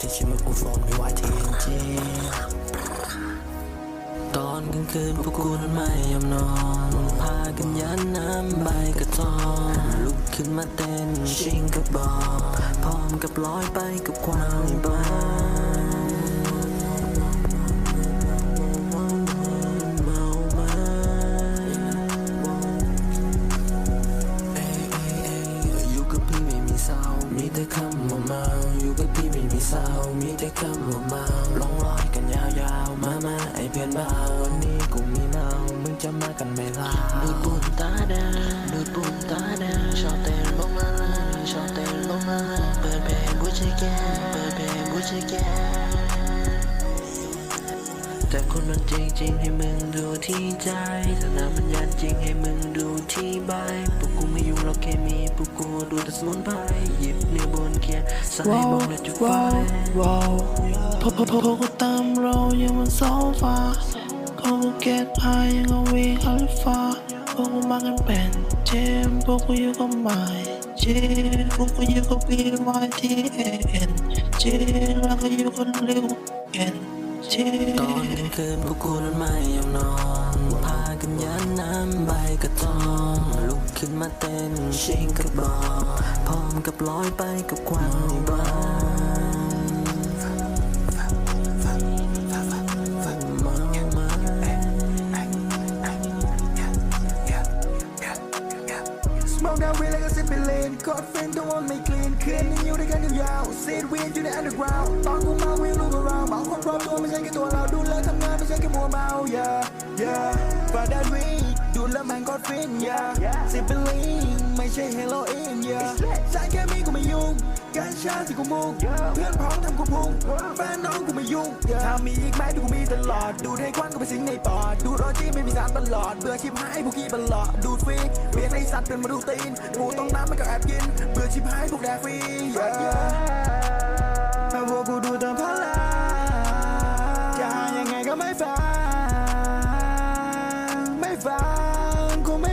ที่ชิมกูโฟนไม่ไหวทีจริงตอนกลางคืนพวกกูนั้นไม่ยอมนอนพากันยันน้ำใบกระทอนลุกขึ้นมาเต้นชิงกระบอกพร้อมกับลอยไปกับความบ้า มีแต่คำว่าเมาอยู่กับพี่ไม่มีเศร้ามีแต่คำว่าเมาลองลอยกันยาวๆ มามาไอเพื่อนบ่าววันนี้กูมีเมามึงจะมากันไหมล่ะดูตุนตาแดงดูตุนตาแดงชอบเต้นลงมาชอบเต้นลงมาเลยเปิดเพลงกูจะแก้เปิดเพลงกูจะแก้ แต่คนมันจริงจริงให้มึงดูที่ใจสนามมันยันจริงให้มึงดูที่ใบพวกกูไม่ยุ่งหรอกแค่มีพวกกูดูแต่สมุนไพรหยิบเนื้อบนเขียนใส่ว้าวบอกเลยจุดไฟว้าวว้วพอพอพอพอกูตามเรายังมันโซฟาพอกูเก็ตไอยังเอาวีอัลฟาพวกกูมากันเป็นเจมพวกกูอยู่กับไมเจมพวกกูอยู่กับ B Y T A N เจมแล้วก็อยู่กับลิวเอ็น ตอนกลางคืนพวกกูนั้นไม่ยอมนอน พากันยันน้ำใบกระตองลุกขึ้นมาเต้นชิงกระบอกพร้อมกับลอยไปกับควันในบ้านมามาสมองดาวเวลาก็สิบเป็นเลนกอดเฟนตัวไม่กลีนคืนนี้อยู่ด้วยกันยาวๆเซดเวียนอยู่ในอันเดอร์กราวตอนกูมาวิ่งลูก ราวบางคนพร้อมตัวไม่ใช่แค่ตัวเราดูแลทำงานไม่ใช่แค่มัวเมา yeah yeah ฟาดาวีดูแลแมงกอดฟิน yeah สิบเป็นลีนไม่ใช่เฮโรอีน yeah สายแค่มีกูไม่ยุ่งการชาที่กูมุ่งเพื่อนพ้องทำกูพุ่งแฟนน้องกูไม่ยุ่งถ้ามีอีกไหมดูกูมีตลอด ดูดให้ควันก็ไปสิงในปอด ดูรอจี้ไม่มีสารตลอดเบื่อชิบหายพวกกี้ตลอดดูดฟรีเรียนไอสัตว์เป็นมาดูตีนกูต้องน้ำมันก็แอบกินเบื่อชิบหายพวกแดกฟรี yeah